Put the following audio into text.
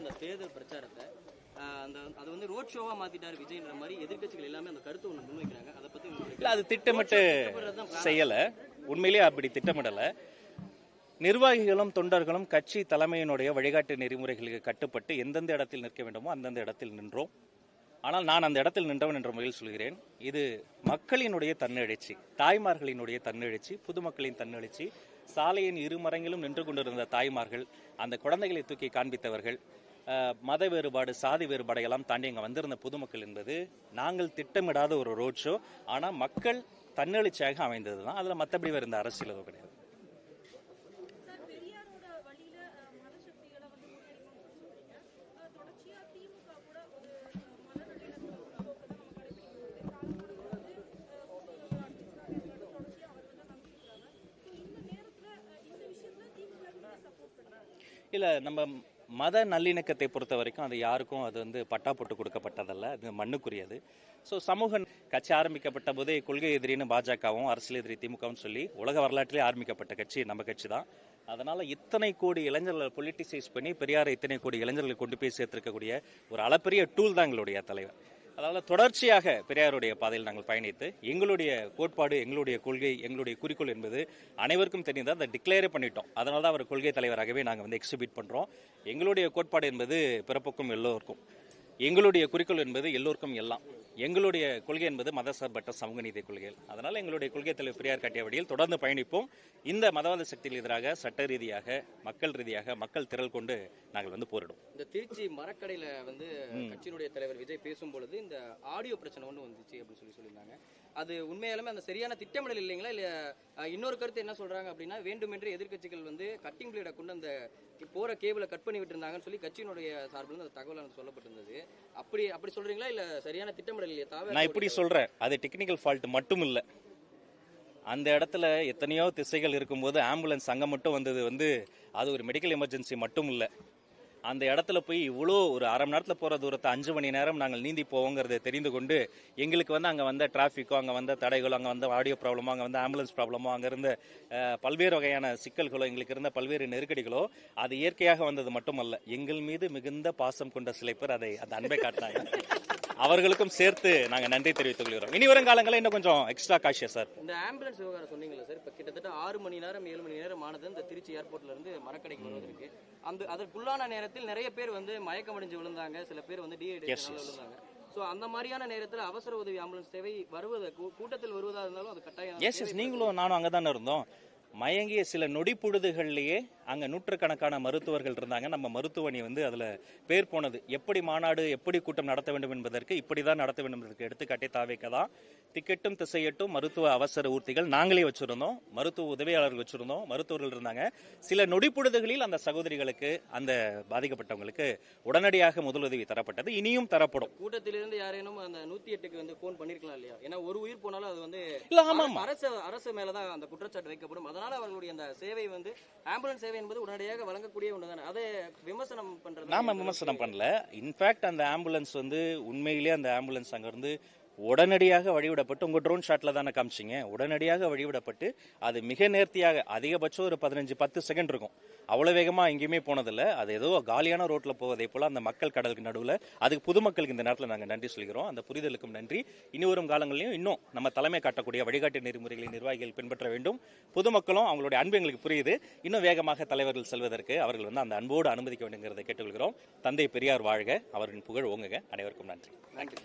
அந்த தேர்தல் பிரச்சாரத்தை அந்த அது வந்து ரோட் ஷோவா மாத்திட்டாரு விஜய்ன்ற மாதிரி எதிர்க்கட்சிகள் எல்லாமே அந்த கருத்தை ஒன்று முன்வைக்கிறாங்க. அதை பத்தி அது திட்டமிட்டு. செய்யல. உண்மையிலேயே அப்படி திட்டமிடல. நிர்வாகிகளும் தொண்டர்களும் கட்சி தலைமையினுடைய வழிகாட்டு நெறிமுறைகளுக்கு கட்டுப்பட்டு எந்தெந்த இடத்தில் நிற்க வேண்டுமோ அந்தந்த இடத்தில் நின்றோம். ஆனால் நான் அந்த இடத்தில் நின்றவன் என்ற முறையில் சொல்கிறேன். இது மக்களினுடைய தன்னெழுச்சி தாய்மார்களினுடைய தன்னெழுச்சி பொதுமக்களின் தன்னெழுச்சி சாலையின் இருமரங்கிலும் நின்று கொண்டிருந்த தாய்மார்கள் அந்த குழந்தைகளை தூக்கி காண்பித்தவர்கள் மத வேறுபாடு சாதி வேறுபாடை எல்லாம் தாண்டி அங்கே வந்திருந்த பொதுமக்கள் என்பது நாங்கள் திட்டமிடாத ஒரு ரோட் ஷோ ஆனால் மக்கள் தன்னெழுச்சியாக அமைந்தது தான் அதில் மற்றபடி வேறு இந்த அரசியல் எதுவும் கிடையாது. இல்லை நம்ம மத நல்லிணக்கத்தை பொறுத்த வரைக்கும் அது யாருக்கும் அது வந்து பட்டா போட்டு கொடுக்கப்பட்டதல்ல. அது மண்ணுக்குரியது. ஸோ சமூக கட்சி ஆரம்பிக்கப்பட்ட போதே கொள்கை எதிரின்னு பாஜகவும் அரசியல் எதிரி திமுகவும் சொல்லி உலக வரலாற்றிலே ஆரம்பிக்கப்பட்ட கட்சி நம்ம கட்சி தான். அதனால இத்தனை கோடி இளைஞர்களை பொலிட்டிசைஸ் பண்ணி பெரியாரை இத்தனை கோடி இளைஞர்களை கொண்டு போய் சேர்த்திருக்கக்கூடிய ஒரு அளப்பரிய டூல் தான் எங்களுடைய தலைவர். அதாவது தொடர்ச்சியாக பெரியாருடைய பாதையில் நாங்கள் பயணித்து எங்களுடைய கோட்பாடு எங்களுடைய கொள்கை எங்களுடைய குறிக்கோள் என்பது அனைவருக்கும் தெரிந்தது அதை டிக்ளேரே பண்ணிட்டோம். அதனால தான் அவர் கொள்கை தலைவராகவே நாங்கள் வந்து எக்ஸிபிட் பண்றோம். எங்களுடைய கோட்பாடு என்பது பிறப்புக்கும் எல்லோருக்கும். எங்களுடைய குறிக்கோள் என்பது எல்லோருக்கும் எல்லாம். எங்களுடைய கொள்கை என்பது மதசார்பற்ற சமூக நீதி கொள்கைகள். அதனால எங்களுடைய கொள்கை தலைவர் பெரியார் காட்டிய வழியில் தொடர்ந்து பயணிப்போம். இந்த மதவாத சக்திகள் எதிராக சட்ட ரீதியாக மக்கள் ரீதியாக மக்கள் திரள் கொண்டு நாங்கள் வந்து போரிடும் இந்த திருச்சி மரக்கடையில வந்து கட்சியினுடைய தலைவர் விஜய் பேசும் பொழுது இந்த ஆடியோ பிரச்சனை ஒன்று வந்துச்சு அப்படின்னு சொல்லி சொல்லியிருந்தாங்க. அது உண்மையாலுமே அந்த சரியான திட்டமிடல் இல்லைங்களா? இல்ல இன்னொரு கருத்து என்ன சொல்றாங்க அப்படின்னா வேண்டுமென்றே எதிர்க்கட்சிகள் வந்து கட்டிங் பிளேடை கொண்டு அந்த போற கேபிளை கட் பண்ணி விட்டுருந்தாங்கன்னு சொல்லி கட்சியினுடைய சார்பில் அந்த தகவல் சொல்லப்பட்டிருந்தது. அப்படி அப்படி சொல்றீங்களா? இல்ல சரியான திட்டமிடல் நான் இப்படி சொல்றேன். அது டெக்னிக்கல் ஃபால்ட் மட்டும் இல்ல அந்த இடத்துல எத்தனையோ திசைகள் இருக்கும்போது ஆம்புலன்ஸ் அங்க மட்டும் வந்தது வந்து அது ஒரு மெடிக்கல் எமர்ஜென்சி மட்டும் இல்ல அந்த இடத்துல போய் இவ்வளோ ஒரு அரை மணி நேரத்தில் போகிற தூரத்தை அஞ்சு மணி நேரம் நாங்கள் நீந்தி போவோங்கிறத தெரிந்து கொண்டு எங்களுக்கு வந்து அங்கே வந்த டிராஃபிக்கோ அங்கே வந்த தடைகளோ அங்கே வந்த ஆடியோ ப்ராப்ளமோ அங்கே வந்த ஆம்புலன்ஸ் ப்ராப்ளமோ அங்கே இருந்த பல்வேறு வகையான சிக்கல்களோ எங்களுக்கு இருந்த பல்வேறு நெருக்கடிகளோ அது இயற்கையாக வந்தது மட்டுமல்ல. எங்கள் மீது மிகுந்த பாசம் கொண்ட சில பேர் அதை அந்த அன்பை காட்டினாங்க. அவர்களுக்கும் சேர்த்து நாங்கள் நன்றி தெரிவித்துக் கொள்கிறோம். இனி வரும் காலங்களில் இன்னும் கொஞ்சம் எக்ஸ்ட்ரா காஷியா சார் இந்த ஆம்புலன்ஸ் விவகாரம் சொன்னீங்களா சார் இப்போ கிட்டத்தட்ட ஆறு மணி நேரம் ஏழு மணி நேரம் ஆனது இந்த திருச்சி ஏர்போர்ட்ல இருந்து மரக்கடைக்கு வருவதற்கு. அந்த அதற்குள்ளான நேரத்தில் நிறைய பேர் வந்து மயக்கம் அடைஞ்சு விழுந்தாங்க. சில பேர் வந்து விழுந்தாங்க. ஸோ அந்த மாதிரியான நேரத்தில் அவசர உதவி ஆம்புலன்ஸ் சேவை வருவது கூட்டத்தில் வருவதா இருந்தாலும் அது கட்டாயம். எஸ் எஸ் நீங்களும் நானும் அங்கே தானே இருந்தோம். மயங்கிய சில நொடி பொழுதுகள்லயே அங்க நூற்றுக்கணக்கான மருத்துவர்கள் இருந்தாங்க. நம்ம மருத்துவமனை வந்து அதுல பேர் போனது. எப்படி மாநாடு எப்படி கூட்டம் நடத்த வேண்டும் என்பதற்கு இப்படிதான் நடத்த வேண்டும் என்பதற்கு எடுத்துக்காட்டே தாவேக்க தான். டிக்கெட்டும் திசையட்டும் மருத்துவ அவசர ஊர்த்திகள் நாங்களே வச்சிருந்தோம். மருத்துவ உதவியாளர்கள் வச்சிருந்தோம். மருத்துவர்கள் இருந்தாங்க. சில நொடி பொழுதுகளில் அந்த சகோதரிகளுக்கு அந்த பாதிக்கப்பட்டவங்களுக்கு உடனடியாக முதலுதவி தரப்பட்டது. இனியும் தரப்படும். கூட்டத்திலிருந்து யாரேனும் அந்த நூத்தி எட்டுக்கு வந்து ஃபோன் பண்ணிருக்கலாம் இல்லையா? ஏன்னா ஒரு உயிர் போனாலும் அது வந்து இல்ல ஆமா ஆமா. அரசு அரசு மேலதான் அந்த குற்றச்சாட்டு வைக்கப்படும். அதனால அவர்களுடைய அந்த சேவை வந்து ஆம்புலன்ஸ் சேவை என்பது உடனடியாக வழங்கக்கூடிய ஒன்று தானே அதை விமர்சனம் பண்றது? நாம விமர்சனம் பண்ணல. இன்ஃபேக்ட் அந்த ஆம்புலன்ஸ் வந்து உண்மையிலேயே அந்த ஆம்புலன்ஸ் அங்க இருந்து உடனடியாக வழிவிடப்பட்டு உங்க ட்ரோன் ஷாட்ல தானே காமிச்சிங்க. உடனடியாக வழிவிடப்பட்டு அது மிக நேர்த்தியாக அதிகபட்சம் ஒரு பதினஞ்சு பத்து செகண்ட் இருக்கும். அவ்வளவு வேகமா எங்கேயுமே போனதில்லை. அது ஏதோ காலியான ரோட்ல போவதை போல அந்த மக்கள் கடலுக்கு நடுவில் அதுக்கு பொதுமக்களுக்கு இந்த நேரத்தில் நாங்கள் நன்றி சொல்கிறோம் அந்த புரிதலுக்கும் நன்றி. இனி வரும் காலங்களிலும் இன்னும் நம்ம தலைமை காட்டக்கூடிய வழிகாட்டு நெறிமுறைகளை நிர்வாகிகள் பின்பற்ற வேண்டும். பொதுமக்களும் அவங்களுடைய அன்பு எங்களுக்கு புரியுது. இன்னும் வேகமாக தலைவர்கள் செல்வதற்கு அவர்கள் வந்து அந்த அன்போடு அனுமதிக்க வேண்டுங்கிறதை கேட்டுக்கொள்கிறோம். தந்தை பெரியார் வாழ்க. அவரின் புகழ் ஓங்குங்க அனைவருக்கும் நன்றி. நன்றி